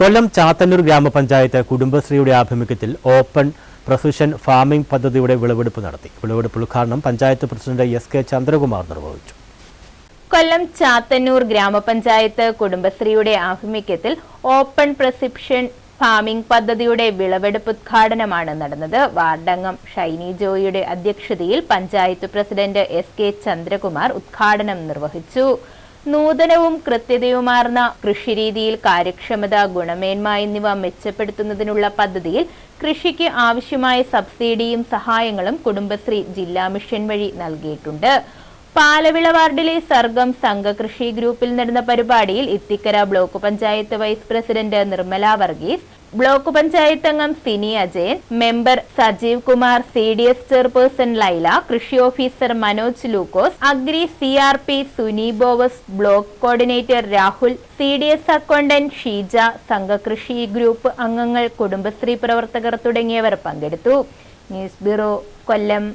കൊല്ലം ചാത്തന്നൂർ ഗ്രാമപഞ്ചായത്ത് കുടുംബശ്രീയുടെ ആഭിമുഖ്യത്തിൽ ഓപ്പൺ പ്രൊഫഷൻ ഫാമിംഗ് പദ്ധതിയുടെ വിളവെടുപ്പ് നടത്തി. വിളവെടുപ്പ് ഉദ്ഘാടനം panchayat president S K Chandrakumar നിർവഹിച്ചു. കൊല്ലം ചാത്തന്നൂർ ഗ്രാമപഞ്ചായത്ത് കുടുംബശ്രീയുടെ ആഭിമുഖ്യത്തിൽ ഓപ്പൺ പ്രസിപ്ഷൻ ഫാമിംഗ് പദ്ധതിയുടെ വിളവെടുപ്പ് ഉദ്ഘാടനമാണ് നടന്നത്. വാർഡംഗം ഷൈനി ജോയിയുടെ അധ്യക്ഷതയിൽ panchayat president S K Chandrakumar ഉദ്ഘാടനം നിർവഹിച്ചു. നൂതനവും കൃത്യതയുമാർന്ന കൃഷിരീതിയിൽ കാര്യക്ഷമത ഗുണമേന്മ എന്നിവ മെച്ചപ്പെടുത്തുന്നതിനുള്ള പദ്ധതിയിൽ കൃഷിക്ക് ആവശ്യമായ സബ്സിഡിയും സഹായങ്ങളും കുടുംബശ്രീ ജില്ലാ മിഷൻ വഴി നൽകിയിട്ടുണ്ട്. പാലവിള വാർഡിലെ സർഗം സംഘകൃഷി ഗ്രൂപ്പിൽ നടന്ന പരിപാടിയിൽ Ithikkara block panchayat vice president Nirmala Varghese block panchayat അംഗം Sini Ajayan member Sajeev Kumar C D S chairperson Laila കൃഷി officer Manoj Lukose agri C R P Suni Bovas block coordinator Rahul C D S accountant Sheeja സംഘകൃഷി group അംഗങ്ങൾ കുടുംബശ്രീ പ്രവർത്തകർ തുടങ്ങിയവർ പങ്കെടുത്തു. News bureau Kollam.